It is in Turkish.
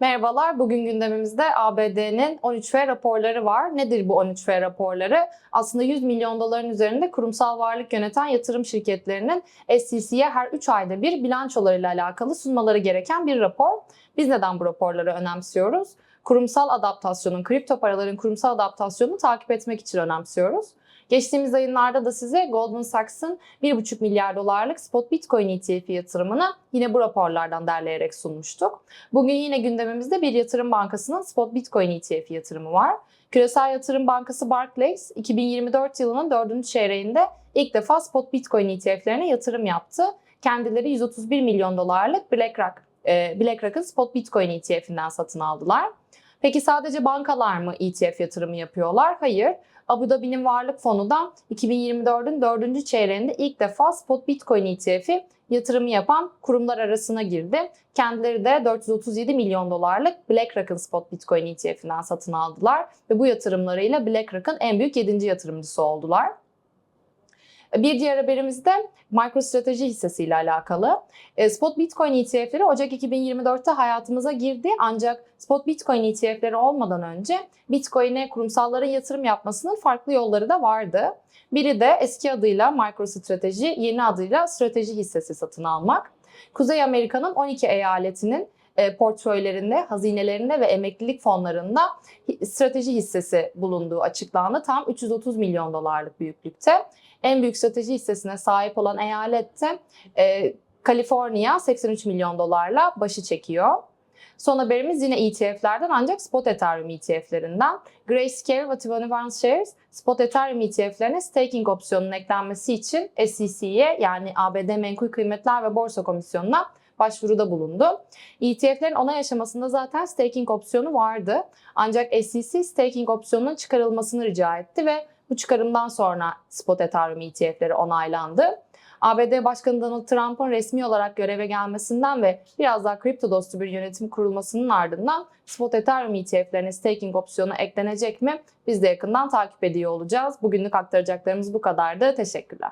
Merhabalar, bugün gündemimizde ABD'nin 13F raporları var. Nedir bu 13F raporları? Aslında 100 milyon doların üzerinde kurumsal varlık yöneten yatırım şirketlerinin SEC'ye her 3 ayda bir bilançolarıyla alakalı sunmaları gereken bir rapor. Biz neden bu raporları önemsiyoruz? Kurumsal adaptasyonun, kripto paraların kurumsal adaptasyonunu takip etmek için önemsiyoruz. Geçtiğimiz ayınlarda da size Goldman Sachs'ın 1,5 milyar dolarlık spot Bitcoin ETF yatırımını yine bu raporlardan derleyerek sunmuştuk. Bugün yine gündemimizde bir yatırım bankasının spot Bitcoin ETF yatırımı var. Küresel Yatırım Bankası Barclays 2024 yılının 4. çeyreğinde ilk defa spot Bitcoin ETF'lerine yatırım yaptı. Kendileri 131 milyon dolarlık BlackRock, e, BlackRock'ın spot Bitcoin ETF'inden satın aldılar. Peki sadece bankalar mı ETF yatırımı yapıyorlar? Hayır. Abu Dhabi'nin varlık fonu da 2024'ün 4. çeyreğinde ilk defa spot Bitcoin ETF'i yatırımı yapan kurumlar arasına girdi. Kendileri de 437 milyon dolarlık BlackRock'ın spot Bitcoin ETF'inden satın aldılar ve bu yatırımlarıyla BlackRock'ın en büyük 7. yatırımcısı oldular. Bir diğer haberimiz de MicroStrateji hissesiyle alakalı. E, Spot Bitcoin ETF'leri Ocak 2024'te hayatımıza girdi ancak Spot Bitcoin ETF'leri olmadan önce Bitcoin'e kurumsalların yatırım yapmasının farklı yolları da vardı. Biri de eski adıyla MicroStrateji, yeni adıyla Strateji hissesi satın almak. Kuzey Amerika'nın 12 eyaletinin portföylerinde, hazinelerinde ve emeklilik fonlarında strateji hissesi bulunduğu açıklandı. Tam 330 milyon dolarlık büyüklükte. En büyük strateji hissesine sahip olan eyalette e, Kaliforniya 83 milyon dolarla başı çekiyor. Son haberimiz yine ETF'lerden ancak spot Ethereum ETF'lerinden. Grayscale ve 21 Shares spot Ethereum ETF'lerine staking opsiyonunun eklenmesi için SEC'ye yani ABD Menkul Kıymetler ve Borsa Komisyonu'na başvuruda bulundu. ETF'lerin onay aşamasında zaten staking opsiyonu vardı. Ancak SEC staking opsiyonunun çıkarılmasını rica etti ve bu çıkarımdan sonra spot Ethereum ETF'leri onaylandı. ABD Başkanı Donald Trump'ın resmi olarak göreve gelmesinden ve biraz daha kripto dostu bir yönetim kurulmasının ardından spot Ethereum ETF'lerine staking opsiyonu eklenecek mi? Biz de yakından takip ediyor olacağız. Bugünlük aktaracaklarımız bu kadardı. Teşekkürler.